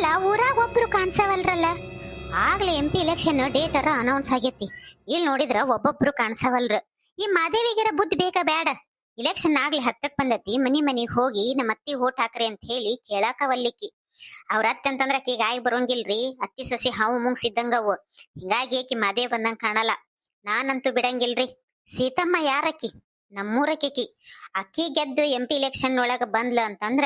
ಅಲ್ಲ, ಊರಾಗ ಒಬ್ರು ಕಾಣಿಸವಲ್ರಲ್ಲ? ಆಗ್ಲೇ ಎಂ ಪಿ ಇಲೆಕ್ಷನ್ ಡೇಟ್ ಅರ ಅನೌನ್ಸ್ ಆಗೈತಿ. ಇಲ್ಲಿ ನೋಡಿದ್ರ ಒಬ್ಬೊಬ್ರು ಕಾಣಿಸವಲ್ರ. ಈ ಮಾದೇವಿಗರ ಬುದ್ಧಿ ಬೇಕಾ ಬೇಡ ಇಲೆಕ್ಷನ್ ಆಗ್ಲಿ ಹತ್ತಕ್ ಬಂದತಿ, ಮನಿ ಮನಿಗ್ ಹೋಗಿ ನಮ್ಮ ಅತ್ತಿ ಓಟ್ ಹಾಕ್ರಿ ಅಂತ ಹೇಳಿ ಕೇಳಾಕವಲ್ಲಿಕ್ಕಿ ಅವ್ರ ಅತ್ತೆ ಅಂತಂದ್ರ ಆಕಿ ಗಾಯಿ ಬರೋಂಗಿಲ್ರಿ, ಅತ್ತಿ ಸಸಿ ಹಾವು ಮುಂಗ್ಸಿದ್ದಂಗವು ಹಿಂಗಾಗಿ ಆಕಿ ಮಾದೇವ್ ಬಂದಂಗ ಕಾಣಲ್ಲ. ನಾನಂತೂ ಬಿಡಂಗಿಲ್ರಿ. ಸೀತಮ್ಮ ಯಾರಕ್ಕಿ? ನಮ್ಮೂರಕ್ಕಿ ಅಕ್ಕಿ ಗೆದ್ದು ಎಂ ಪಿ ಇಲೆಕ್ಷನ್ ಒಳಗ ಬಂದ್ಲ ಅಂತಂದ್ರ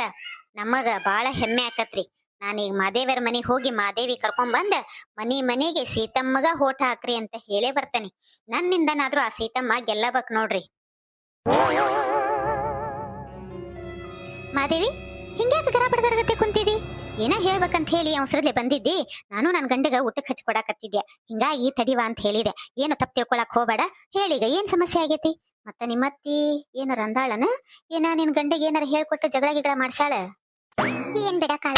ನಮಗ ಬಾಳ ಹೆಮ್ಮೆ ಆಕತ್ರಿ. ನಾನೀಗ ಮಾದೇವರ ಮನೆಗೆ ಹೋಗಿ ಮಾದೇವಿ ಕರ್ಕೊಂಡ್ಬಂದ ಮನಿ ಮನೆಗೆ ಸೀತಮ್ಮಗ ಹೋಟ ಹಾಕ್ರಿ ಅಂತ ಹೇಳೇ ಬರ್ತೇನೆ. ನನ್ನಿಂದನಾದ್ರೂ ಆ ಸೀತಮ್ಮ ಗೆಲ್ಲಬೇಕು ನೋಡ್ರಿ. ಮಾದೇವಿ, ಹಿಂಗ್ಯಾಕ ಗರ ಬಡದರಗತ್ತೆ ಕುಂತಿದಿ? ಏನ ಹೇಳ್ಬೇಕಂತ ಹೇಳಿ ಅವಸರಲ್ಲೇ ಬಂದಿದ್ದಿ. ನಾನು ನನ್ನ ಗಂಡಗ ಊಟಕ್ಕೆ ಹಚ್ಕೊಡಕತ್ತಿದ್ಯ ಹಿಂಗಾಗಿ ತಡಿವಾ ಅಂತ ಹೇಳಿದೆ. ಏನು ತಪ್ಪು ತಿಳ್ಕೊಳಕ್ ಹೋಗ್ಬೇಡ. ಹೇಳಿಗ ಏನ್ ಸಮಸ್ಯೆ ಆಗೈತಿ? ಮತ್ತ ನಿಮ್ಮತ್ತಿ ಏನಾರ ಅಂದಾಳನ? ಏನ ನಿನ್ ಗಂಡಗೆ ಏನಾರ ಹೇಳ್ಕೊಟ್ಟು ಜಗಳ ಗಿಗಳ ಮಾಡ್ಸಾಳ ಏನ್ ಬಿಡ ಕಾಳ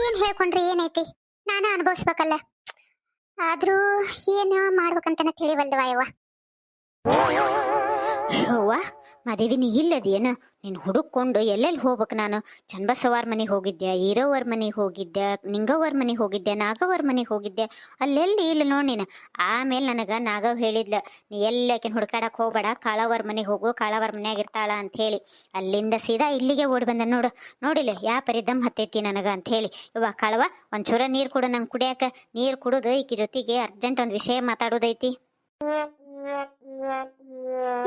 ಏನ್ ಹೇಳ್ಕೊಂಡ್ರಿ ಏನೈತಿ? ನಾನು ಅನುಭವಿಸ್ಬೇಕಲ್ಲ. ಆದ್ರೂ ಏನ ಮಾಡ್ಬೇಕಂತನ ತಿಳಿವಲ್ದವ ಯವ್ವ ಅವ್ವ ನೀ ಇಲ್ಲದೇನ? ನೀನ್ ಹುಡುಕೊಂಡು ಎಲ್ಲೆಲ್ಲಿ ಹೋಗ್ಬೇಕು ನಾನು? ಚನ್ನಬಸವಾರ್ ಮನೆಗೆ ಹೋಗಿದ್ದೆ ಈರೋವರ್ ಮನೆಗೆ ಹೋಗಿದ್ದೆ ನಿಂಗವರ್ ಮನೆಗೆ ಹೋಗಿದ್ದೆ ನಾಗವರ್ ಮನೆಗೆ ಹೋಗಿದ್ದೆ ಅಲ್ಲೆಲ್ಲಿ ಇಲ್ಲ ನೋಡ್ ನೀನು. ಆಮೇಲೆ ನನಗ ನಾಗವ್ ಹೇಳಿದ್ಲ, ನೀ ಎಲ್ಲಾಕಿನ ಹುಡ್ಕಾಡಕ್ ಹೋಗ್ಬೇಡ ಕಾಳವರ್ ಮನೆಗೆ ಹೋಗು ಕಾಳವರ್ ಮನೆಯಾಗ ಇರ್ತಾಳ ಅಂತ ಹೇಳಿ ಅಲ್ಲಿಂದ ಸೀದಾ ಇಲ್ಲಿಗೆ ಓಡಿ ಬಂದೆ ನೋಡು. ನೋಡಿಲ್ಲ ಯಾ ಪರಿದಮ್ ಹತ್ತೈತಿ ನನಗ ಅಂತ ಹೇಳಿ ಇವ ಕಾಳವ ಒಂಚೂರ ನೀರು ಕೊಡು, ನಂಗೆ ಕುಡಿಯಾಕ? ನೀರು ಕುಡುದು ಈಕಿ ಜೊತೆಗೆ ಅರ್ಜೆಂಟ್ ಒಂದು ವಿಷಯ ಮಾತಾಡೋದೈತಿ.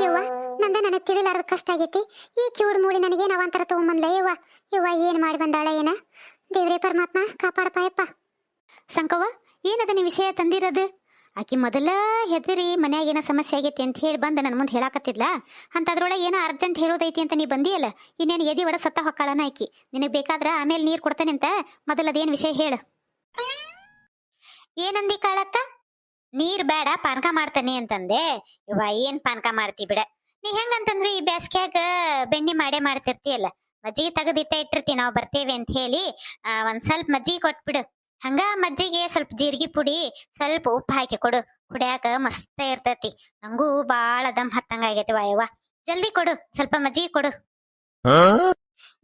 ಯವ್ವ, ನಂದ ನನಗೆ ತಿಳಿಲಾರದ ಕಷ್ಟ ಆಗೈತಿ. ಈ ಕಿವುಡ್ ಮೂಳಿ ನನಗೆ ಅವಾಂತರ ತಗೊಂಬಂದ್ಲ ಯವ್ವ? ಯವ್ವ, ಏನ್ ಮಾಡಿ ಬಂದಾಳ ಏನ? ದೇವ್ರೇ ಪರಮಾತ್ಮ, ಕಾಪಾಡಪ್ಪ ಯಪ್ಪ. ಸಂಕವ್ವ, ಏನದ ನೀ ವಿಷಯ ತಂದಿರದು? ಆಕಿ ಮೊದಲ ಹೆದರಿ ಮನ್ಯಾಗ ಏನೋ ಸಮಸ್ಯೆ ಆಗೈತಿ ಅಂತ ಹೇಳಿ ಬಂದು ನನ್ನ ಮುಂದೆ ಹೇಳಾಕತ್ತಿದ್ಲ. ಅಂತದ್ರೊಳಗೆ ಏನೋ ಅರ್ಜೆಂಟ್ ಹೇಳೋದೈತಿ ಅಂತ ನೀ ಬಂದಿಯಲ್ಲ, ಇನ್ನೇನು ಎದಿ ಒಡ ಸತ್ತ ಹೊಕ್ಕಾಳನ ಆಕಿ. ನಿನಗೆ ಬೇಕಾದ್ರ ಆಮೇಲೆ ನೀರು ಕೊಡ್ತೇನೆ ಅಂತ ಮೊದಲ ಅದೇನು ವಿಷಯ ಹೇಳು. ಏನಂದಿ ಕಾಳಕ್ಕ ನೀರ್ ಬೇಡ, ಪಾನಕ ಮಾಡ್ತಾನೆ ಅಂತಂದೆ. ಇವ ಏನ್ ಪಾನಕ ಮಾಡ್ತಿ ಬಿಡ. ನೀ ಹೆಂಗಂತಂದ್ರೆ ಈ ಬ್ಯಾಸ್ಗ್ಯಾಗ ಬೆಣ್ಣೆ ಮಾಡೇ ಮಾಡ್ತಿರ್ತೀಯಲ್ಲ? ಮಜ್ಜಿಗೆ ತೆಗೆದಿಟ್ಟ ಇಟ್ಟಿರ್ತಿ ನಾವು, ಬರ್ತೇವೆ ಅಂತ ಹೇಳಿ ಒಂದ್ ಸ್ವಲ್ಪ ಮಜ್ಜಿಗೆ ಕೊಟ್ಬಿಡು. ಹಂಗ ಮಜ್ಜಿಗೆ ಸ್ವಲ್ಪ ಜೀರಿಗೆ ಪುಡಿ, ಸ್ವಲ್ಪ ಉಪ್ಪು ಹಾಕಿ ಕೊಡು. ಕುಡಿಯಾಕ ಮಸ್ತ ಇರ್ತತಿ. ನಂಗೂ ಬಾಳ ದಮ್ ಹತ್ತಂಗ ಆಗೈತಿ ವಾಯವ್ವ ಜಲ್ದಿ ಕೊಡು, ಸ್ವಲ್ಪ ಮಜ್ಜಿಗೆ ಕೊಡು.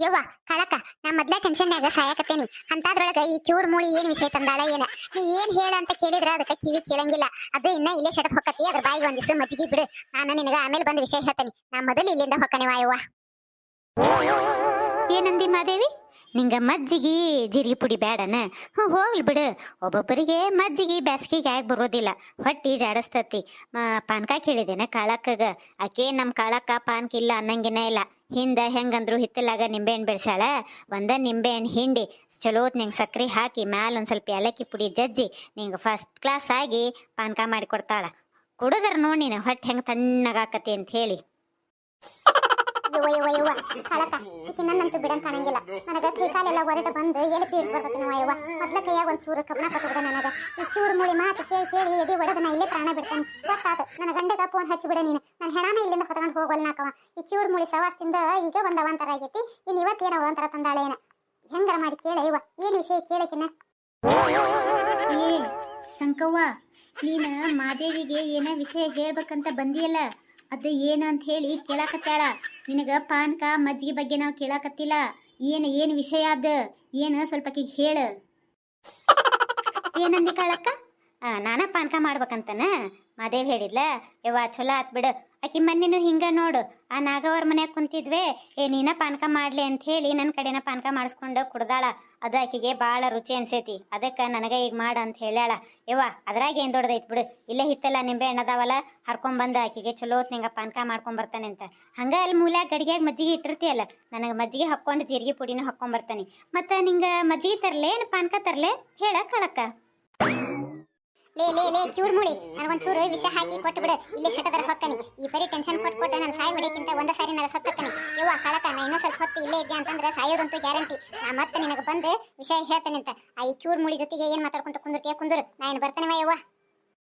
ಯವ್ವ, ಕಳಕ, ನಾ ಮೊದ್ಲ ಟೆನ್ಷನ್ನಾಗ ಸಾಯಕತ್ತೇನಿ. ಅಂತದ್ರೊಳಗ ಈ ಕಿವುಡ್ ಮೂಳಿ ಏನ್ ವಿಷಯ ತಂದಾಳ ಏನ? ನೀ ಏನ್ ಹೇಳ ಅಂತ ಕೇಳಿದ್ರ ಅದಕ್ಕ ಕಿವಿ ಕೇಳಂಗಿಲ್ಲ. ಅದು ಇನ್ನ ಇಲ್ಲೇ ಶಡಕ್ ಹೊಕ್ಕತಿ, ಅದ್ರ ಬಾಯಿಗೆ ಒಂದಿವ್ಸ ಮಜ್ಜಿಗೆ ಬಿಡು. ನಾನು ನಿನಗ ಆಮೇಲೆ ಬಂದ ವಿಷಯ ಹೇಳ್ತೇನೆ. ನಾ ಮೊದಲು ಇಲ್ಲಿಂದ ಹೊಕ್ಕನೆ ವಾಯವ್ವ ಏನಂದಿ ಮಾದೇವಿ? ನಿಂಗ ಮಜ್ಜಿಗೆ ಜೀರಿಗೆ ಪುಡಿ ಬೇಡನ ಹ್ಞೂ ಹೋಗ್ಲಿ ಬಿಡು. ಒಬ್ಬೊಬ್ಬರಿಗೆ ಮಜ್ಜಿಗೆ ಬ್ಯಾಸ್ಗಿಗೆ ಆಗಿ ಬರೋದಿಲ್ಲ. ಹೊಟ್ಟಿ ಜಾಡಿಸ್ತತಿ. ಪಾನ್ಕ ಕೇಳಿದೇನೆ ಕಾಳಕ್ಕಗ. ಆಕೆ ನಮ್ಮ ಕಾಳಕ್ಕ ಪಾನ್ಕ ಇಲ್ಲ ಅನ್ನಂಗಿನ ಇಲ್ಲ. ಹಿಂದೆ ಹೆಂಗಂದ್ರು ಹಿತ್ತಲಾಗ ನಿಂಬೆಹಣ್ಣು ಬೆಳೆಸಾಳ ಒಂದ ನಿಂಬೆಹಣ್ಣು ಹಿಂಡಿ. ಚಲೋತ್ ನಿಂಗೆ ಸಕ್ಕರೆ ಹಾಕಿ ಮ್ಯಾಲ ಒಂದು ಸ್ವಲ್ಪ ಏಲಕ್ಕಿ ಪುಡಿ ಜಜ್ಜಿ ನಿಂಗೆ ಫಸ್ಟ್ ಕ್ಲಾಸ್ ಆಗಿ ಪಾನ್ಕ ಮಾಡಿ ಕುಡಿದ್ರೆ ಕುಡಿದ್ರ ನೋಡಿ ನೀನು ಹೊಟ್ಟೆ ಹೆಂಗೆ ತಣ್ಣಗಾಕತಿ ಅಂತ ಹೇಳಿ. ಯವ್ವ ಯವ್ವ ಯವ್ವ ಕಾಳಕ್ಕ ಈಕಿ ನನ್ನಂತೂ ಬಿಡಂಗ್ ಕಾಣಂಗಿಲ್ಲ ನನಗ ಕೈಕಾಲೆಲ್ಲ ಹೊರಟ ಬಂದು ಎಲ್ಲಿ ಪೀಡ್ಸ್ ಬರ್ತೈತಿ ನಾವು ಯವ್ವ ಮೊದ್ಲ ಕೈಯಾಗ ಒಂದ್ ಚೂರು ಕಬ್ಬಣ ಕಟ್ಟಬಿಡ ನನಗ. ಈ ಚೂರು ಮುಳಿ ಮಾತು ಕೇಳಿ ಕೇಳಿ ಎದೆ ಒಡೆದ ಇಲ್ಲೇ ಪ್ರಾಣ ಬಿಡ್ತಾನೆ. ಗೊತ್ತಾತ, ನನ್ನ ಗಂಡಗ ಫೋನ್ ಹಚ್ಚಿಬಿಡ ನೀನು. ನನ್ನ ಹೆಣಾನ ಇಲ್ಲಿಂದ ಹೊತ್ಕೊಂಡು ಹೋಗಲ್ಲ ನಾಕವ ಈ ಚೂರು ಮುಳಿ ಸವಾಸದಿಂದ ಈಗ ಒಂದ್ ಅವಾಂತರ ಆಗೈತಿ. ಇನ್ ಇವತ್ತೇನ ಅವಾಂತರ ತಂದಾಳೆ ಏನ. ಹೆಂಗಾರ ಮಾಡಿ ಕೇಳ ಇವ ಏನ್ ವಿಷಯ ಕೇಳಕಿನ ಏ, ಸಂಕವ್ವ, ನೀನ ಮಾದೇವಿಗೆ ಏನ ವಿಷಯ ಹೇಳ್ಬೇಕಂತ ಬಂದಿಯಲ್ಲ? ಅದು ಏನು ಅಂತ ಹೇಳಿ ಕೇಳಾಕತ್ತಾಳ. ನಿನಗ ಪಾನಕ ಮಜ್ಜಿಗೆ ಬಗ್ಗೆ ನಾವು ಕೇಳಾಕತ್ತಿಲ್ಲ. ಏನು ಏನು ವಿಷಯ ಅದ? ಏನು ಸ್ವಲ್ಪ ಹೇಳು. ಏನಂದಿ ಕಾಳಕ್ಕ? ನಾನಾ ಪಾನಕ ಮಾಡ್ಬೇಕಂತನ? ಮಾದೇವ್ ಹೇಳಿದ್ಲ, ಯವ್ವ ಚಲೋ ಆತ್ ಬಿಡು. ಆಕಿ ಮನ್ನಿನು ಹಿಂಗ ನೋಡು, ಆ ನಾಗವ್ರ ಮನ್ಯಾಗ ಕುಂತಿದ್ವೆ, ಏ ನೀನ ಪಾನಕ ಮಾಡ್ಲಿ ಅಂತ ಹೇಳಿ ನನ್ನ ಕಡೆನ ಪಾನಕ ಮಾಡಿಸ್ಕೊಂಡು ಕುಡ್ದಾಳ. ಅದು ಆಕಿಗೆ ಭಾಳ ರುಚಿ ಅನ್ಸೈತಿ, ಅದಕ್ಕೆ ನನಗ ಈಗ ಮಾಡ ಅಂತ ಹೇಳ್ಯಾಳ. ಯವ್ವ, ಅದ್ರಾಗ ಏನ್ ದೊಡ್ಡದೈತ್ ಬಿಡು, ಇಲ್ಲೇ ಹಿತ್ತಲ್ಲ ನಿಂಬೆ ಹಣ್ಣು ಅದಾವಲ್ಲ ಹರ್ಕೊಂಬಂದ ಆಕಿಗೆ ಚಲೋ ನಿಂಗ ಪಾನಕ ಮಾಡ್ಕೊಂಬರ್ತಾನೆ ಅಂತ. ಹಂಗ ಅಲ್ಲಿ ಮೂಲ್ಯಾಗ ಗಡಿಗೆಯಾಗ ಮಜ್ಜಿಗೆ ಇಟ್ಟಿರ್ತೀಯಲ್ಲ, ನನಗೆ ಮಜ್ಜಿಗೆ ಹಾಕೊಂಡು ಜೀರಿಗೆ ಪುಡಿನೂ ಹಾಕೊಂಡ್ ಬರ್ತಾನೆ ಮತ್ತ ನಿಂಗ ಮಜ್ಜಿಗೆ ತರ್ಲೆ ಪಾನಕ ತರ್ಲೆ ಹೇಳ ಕಳಕ್ಕ ಲೇ ಲೇ ಲೇ, ಚೂರ್ ಮುಳಿ ನನಗೊಂಚೂರು ವಿಷ ಹಾಕಿ ಕೊಟ್ಟು ಬಿಡು ಇಲ್ಲೇ ಶಟದರ ಹೊಕ್ಕನಿ. ಈ ಬರೀ ಟೆನ್ಷನ್ ಕೊಟ್ಟು ಕೊಟ್ಟು ನಾನು ಸಾಯಿ ಹೊಡಿಯಕ್ಕಿಂತ ಒಂದ ಸಾರಿ ನಾನು ಸತ್ತಕ್ಕನಿ ಯವ್ವ, ಕಳಕ, ನಾ ಇನ್ನೂ ಸ್ವಲ್ಪ ಹೊತ್ತು ಇಲ್ಲೇ ಇದ್ದೆ ಅಂತಂದ್ರೆ ಸಾಯೋದಂತೂ ಗ್ಯಾರಂಟಿ. ನಾ ಮತ್ತೆ ನಿನಗೆ ಬಂದು ವಿಷಯ ಹೇಳ್ತೇನೆ ಅಂತ. ಆ ಈ ಚೂರ್ ಮುಳಿ ಜೊತೆಗೆ ಏನು ಮಾತಾಡ್ಕೊಂತ ಕುಂದಿರ್ತೀಯ? ಕುಂದ್ರು. ನಾ ಏನು ಬರ್ತೇನೆ ಯವ್ವ?